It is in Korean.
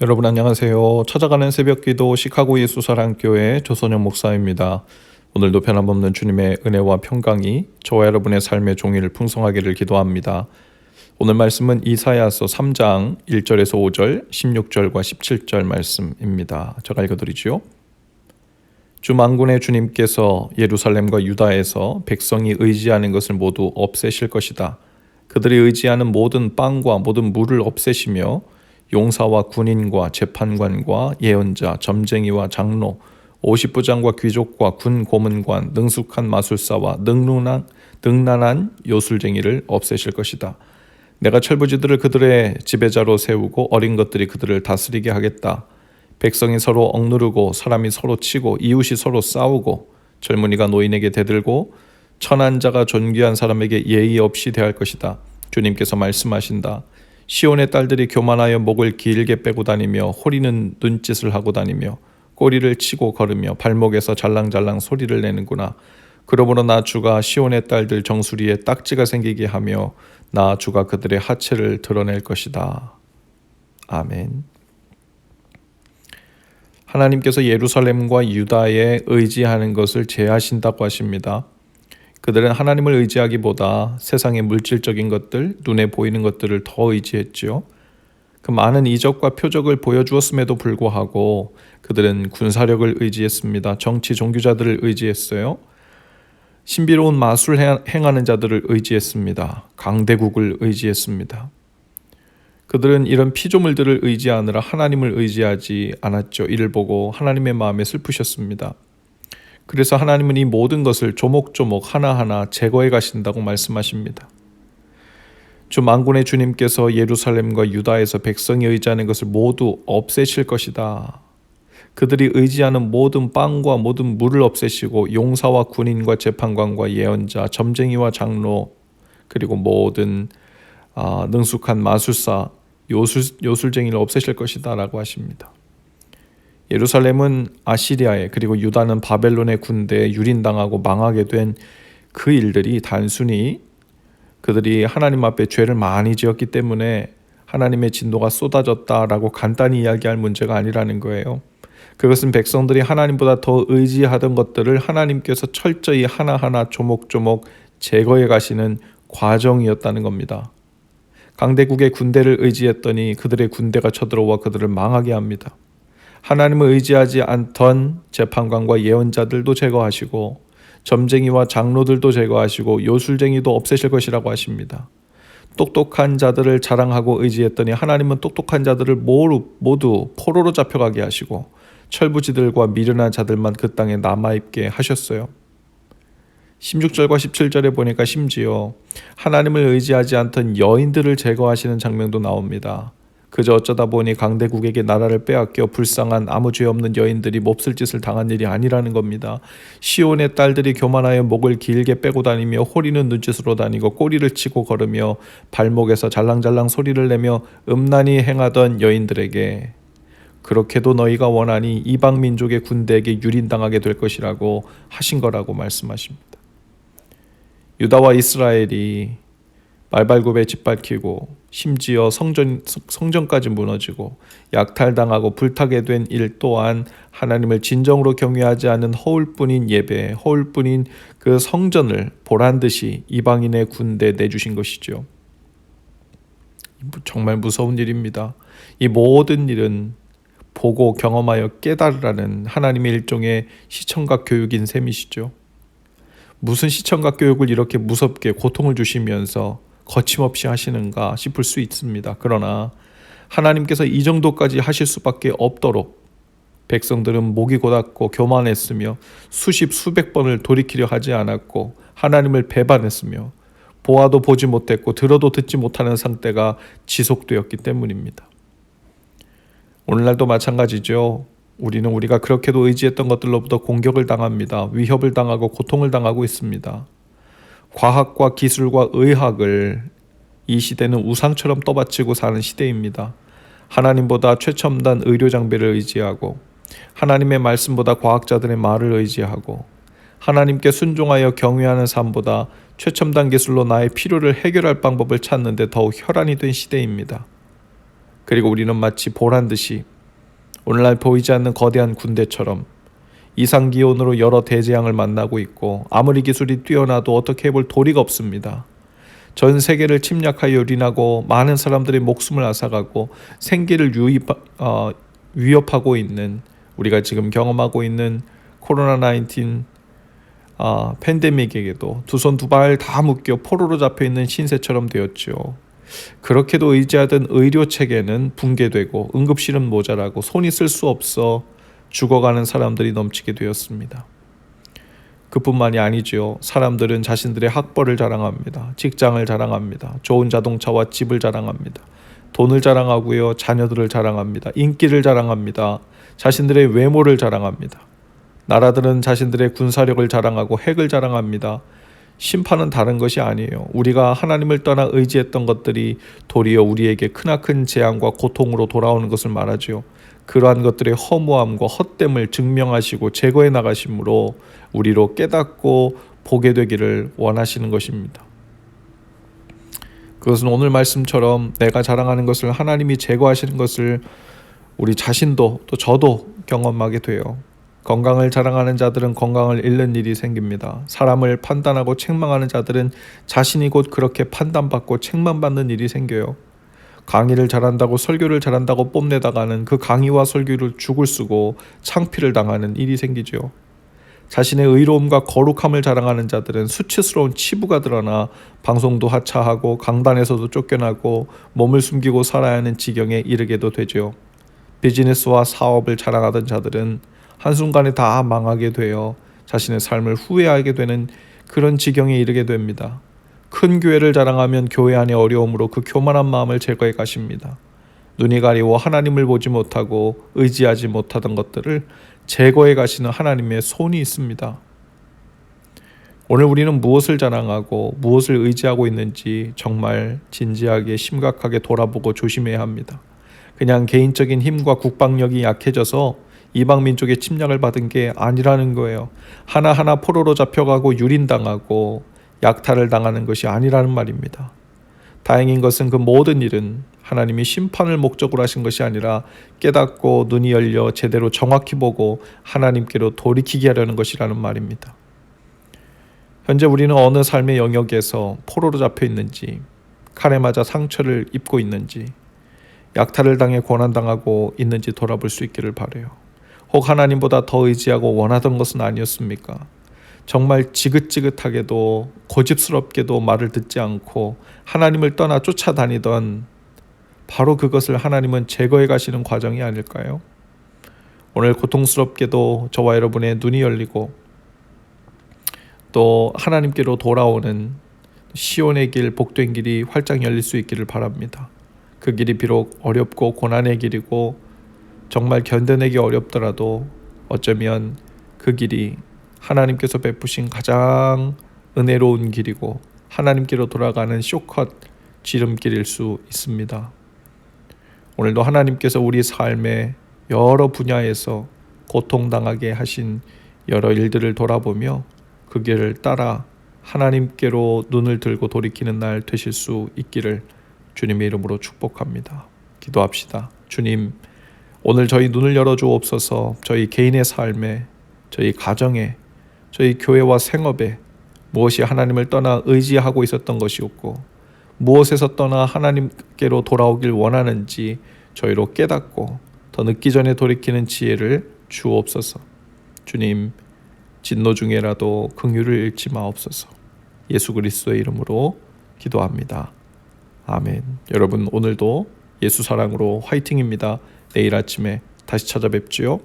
여러분 안녕하세요. 찾아가는 새벽기도 시카고 예수사랑교회 조선영 목사입니다. 오늘도 변함없는 주님의 은혜와 평강이 저와 여러분의 삶의 종일 풍성하기를 기도합니다. 오늘 말씀은 이사야서 3장 1절에서 5절, 16절과 17절 말씀입니다. 제가 읽어드리지요. 주 만군의 주님께서 예루살렘과 유다에서 백성이 의지하는 것을 모두 없애실 것이다. 그들이 의지하는 모든 빵과 모든 물을 없애시며 용사와 군인과 재판관과 예언자, 점쟁이와 장로, 오십부장과 귀족과 군 고문관, 능숙한 마술사와 능란한, 능란한 요술쟁이를 없애실 것이다. 내가 철부지들을 그들의 지배자로 세우고 어린 것들이 그들을 다스리게 하겠다. 백성이 서로 억누르고 사람이 서로 치고 이웃이 서로 싸우고 젊은이가 노인에게 대들고 천한 자가 존귀한 사람에게 예의 없이 대할 것이다. 주님께서 말씀하신다. 시온의 딸들이 교만하여 목을 길게 빼고 다니며 호리는 눈짓을 하고 다니며 꼬리를 치고 걸으며 발목에서 잘랑잘랑 소리를 내는구나. 그러므로 나 주가 시온의 딸들 정수리에 딱지가 생기게 하며 나 주가 그들의 하체를 드러낼 것이다. 아멘. 하나님께서 예루살렘과 유다에 의지하는 것을 제하신다고 하십니다. 그들은 하나님을 의지하기보다 세상의 물질적인 것들, 눈에 보이는 것들을 더 의지했지요. 그 많은 이적과 표적을 보여주었음에도 불구하고 그들은 군사력을 의지했습니다. 정치 종교자들을 의지했어요. 신비로운 마술 행하는 자들을 의지했습니다. 강대국을 의지했습니다. 그들은 이런 피조물들을 의지하느라 하나님을 의지하지 않았죠. 이를 보고 하나님의 마음에 슬프셨습니다. 그래서 하나님은 이 모든 것을 조목조목 하나하나 제거해 가신다고 말씀하십니다. 주 만군의 주님께서 예루살렘과 유다에서 백성이 의지하는 것을 모두 없애실 것이다. 그들이 의지하는 모든 빵과 모든 물을 없애시고 용사와 군인과 재판관과 예언자, 점쟁이와 장로 그리고 모든 아, 능숙한 마술사, 요술, 요술쟁이를 없애실 것이다 라고 하십니다. 예루살렘은 아시리아에 그리고 유다는 바벨론의 군대에 유린당하고 망하게 된 그 일들이 단순히 그들이 하나님 앞에 죄를 많이 지었기 때문에 하나님의 진노가 쏟아졌다라고 간단히 이야기할 문제가 아니라는 거예요. 그것은 백성들이 하나님보다 더 의지하던 것들을 하나님께서 철저히 하나하나 조목조목 제거해 가시는 과정이었다는 겁니다. 강대국의 군대를 의지했더니 그들의 군대가 쳐들어와 그들을 망하게 합니다. 하나님을 의지하지 않던 재판관과 예언자들도 제거하시고 점쟁이와 장로들도 제거하시고 요술쟁이도 없애실 것이라고 하십니다. 똑똑한 자들을 자랑하고 의지했더니 하나님은 똑똑한 자들을 모두 포로로 잡혀가게 하시고 철부지들과 미련한 자들만 그 땅에 남아있게 하셨어요. 16절과 17절에 보니까 심지어 하나님을 의지하지 않던 여인들을 제거하시는 장면도 나옵니다. 그저 어쩌다 보니 강대국에게 나라를 빼앗겨 불쌍한 아무 죄 없는 여인들이 몹쓸 짓을 당한 일이 아니라는 겁니다. 시온의 딸들이 교만하여 목을 길게 빼고 다니며 호리는 눈짓으로 다니고 꼬리를 치고 걸으며 발목에서 잘랑잘랑 소리를 내며 음란히 행하던 여인들에게 그렇게도 너희가 원하니 이방 민족의 군대에게 유린당하게 될 것이라고 하신 거라고 말씀하십니다. 유다와 이스라엘이 말발굽에 짓밟히고 심지어 성전 성전까지 무너지고 약탈당하고 불타게 된 일 또한 하나님을 진정으로 경외하지 않은 허울뿐인 예배, 허울뿐인 그 성전을 보란 듯이 이방인의 군대 내주신 것이죠. 정말 무서운 일입니다. 이 모든 일은 보고 경험하여 깨달으라는 하나님의 일종의 시청각 교육인 셈이시죠. 무슨 시청각 교육을 이렇게 무섭게 고통을 주시면서 거침없이 하시는가 싶을 수 있습니다. 그러나 하나님께서 이 정도까지 하실 수밖에 없도록 백성들은 목이 곧았고 교만했으며 수십 수백 번을 돌이키려 하지 않았고 하나님을 배반했으며 보아도 보지 못했고 들어도 듣지 못하는 상태가 지속되었기 때문입니다. 오늘날도 마찬가지죠. 우리는 우리가 그렇게도 의지했던 것들로부터 공격을 당합니다. 위협을 당하고 고통을 당하고 있습니다. 과학과 기술과 의학을 이 시대는 우상처럼 떠받치고 사는 시대입니다. 하나님보다 최첨단 의료 장비를 의지하고 하나님의 말씀보다 과학자들의 말을 의지하고 하나님께 순종하여 경외하는 삶보다 최첨단 기술로 나의 필요를 해결할 방법을 찾는 데 더욱 혈안이 된 시대입니다. 그리고 우리는 마치 보란 듯이 오늘날 보이지 않는 거대한 군대처럼 이상 기온으로 여러 대재앙을 만나고 있고 아무리 기술이 뛰어나도 어떻게 해볼 도리가 없습니다. 전 세계를 침략하여 유린하고 많은 사람들의 목숨을 앗아가고 생계를 유입, 어, 위협하고 있는 우리가 지금 경험하고 있는 코로나 19 어, 팬데믹에게도 두 손 두 발 다 묶여 포로로 잡혀 있는 신세처럼 되었죠. 그렇게도 의지하던 의료 체계는 붕괴되고 응급실은 모자라고 손이 쓸 수 없어 죽어가는 사람들이 넘치게 되었습니다. 그뿐만이 아니지요. 사람들은 자신들의 학벌을 자랑합니다. 직장을 자랑합니다. 좋은 자동차와 집을 자랑합니다. 돈을 자랑하고요. 자녀들을 자랑합니다. 인기를 자랑합니다. 자신들의 외모를 자랑합니다. 나라들은 자신들의 군사력을 자랑하고 핵을 자랑합니다. 심판은 다른 것이 아니에요. 우리가 하나님을 떠나 의지했던 것들이 도리어 우리에게 크나큰 재앙과 고통으로 돌아오는 것을 말하지요. 그러한 것들의 허무함과 헛됨을 증명하시고 제거해 나가심으로 우리로 깨닫고 보게 되기를 원하시는 것입니다. 그것은 오늘 말씀처럼 내가 자랑하는 것을 하나님이 제거하시는 것을 우리 자신도 또 저도 경험하게 돼요. 건강을 자랑하는 자들은 건강을 잃는 일이 생깁니다. 사람을 판단하고 책망하는 자들은 자신이 곧 그렇게 판단받고 책망받는 일이 생겨요. 강의를 잘한다고 설교를 잘한다고 뽐내다가는 그 강의와 설교를 죽을 쓰고 창피를 당하는 일이 생기죠. 자신의 의로움과 거룩함을 자랑하는 자들은 수치스러운 치부가 드러나 방송도 하차하고 강단에서도 쫓겨나고 몸을 숨기고 살아야 하는 지경에 이르게도 되죠. 비즈니스와 사업을 자랑하던 자들은 한순간에 다 망하게 되어 자신의 삶을 후회하게 되는 그런 지경에 이르게 됩니다. 큰 교회를 자랑하면 교회 안의 어려움으로 그 교만한 마음을 제거해 가십니다. 눈이 가리워 하나님을 보지 못하고 의지하지 못하던 것들을 제거해 가시는 하나님의 손이 있습니다. 오늘 우리는 무엇을 자랑하고 무엇을 의지하고 있는지 정말 진지하게 심각하게 돌아보고 조심해야 합니다. 그냥 개인적인 힘과 국방력이 약해져서 이방 민족의 침략을 받은 게 아니라는 거예요. 하나하나 포로로 잡혀가고 유린당하고 약탈을 당하는 것이 아니라는 말입니다. 다행인 것은 그 모든 일은 하나님이 심판을 목적으로 하신 것이 아니라 깨닫고 눈이 열려 제대로 정확히 보고 하나님께로 돌이키게 하려는 것이라는 말입니다. 현재 우리는 어느 삶의 영역에서 포로로 잡혀 있는지, 칼에 맞아 상처를 입고 있는지, 약탈을 당해 고난당하고 있는지 돌아볼 수 있기를 바래요. 혹 하나님보다 더 의지하고 원하던 것은 아니었습니까? 정말 지긋지긋하게도 고집스럽게도 말을 듣지 않고 하나님을 떠나 쫓아다니던 바로 그것을 하나님은 제거해 가시는 과정이 아닐까요? 오늘 고통스럽게도 저와 여러분의 눈이 열리고 또 하나님께로 돌아오는 시온의 길, 복된 길이 활짝 열릴 수 있기를 바랍니다. 그 길이 비록 어렵고 고난의 길이고 정말 견뎌내기 어렵더라도 어쩌면 그 길이 하나님께서 베푸신 가장 은혜로운 길이고 하나님께로 돌아가는 쇼컷 지름길일 수 있습니다. 오늘도 하나님께서 우리 삶의 여러 분야에서 고통당하게 하신 여러 일들을 돌아보며 그 길을 따라 하나님께로 눈을 들고 돌이키는 날 되실 수 있기를 주님의 이름으로 축복합니다. 기도합시다. 주님, 오늘 저희 눈을 열어 주옵소서 저희 개인의 삶에, 저희 가정에, 저희 교회와 생업에 무엇이 하나님을 떠나 의지하고 있었던 것이었고 무엇에서 떠나 하나님께로 돌아오길 원하는지 저희로 깨닫고 더 늦기 전에 돌이키는 지혜를 주옵소서. 주님 진노 중에라도 긍휼을 잃지 마옵소서. 예수 그리스도의 이름으로 기도합니다. 아멘. 여러분 오늘도 예수 사랑으로 화이팅입니다. 내일 아침에 다시 찾아뵙지요.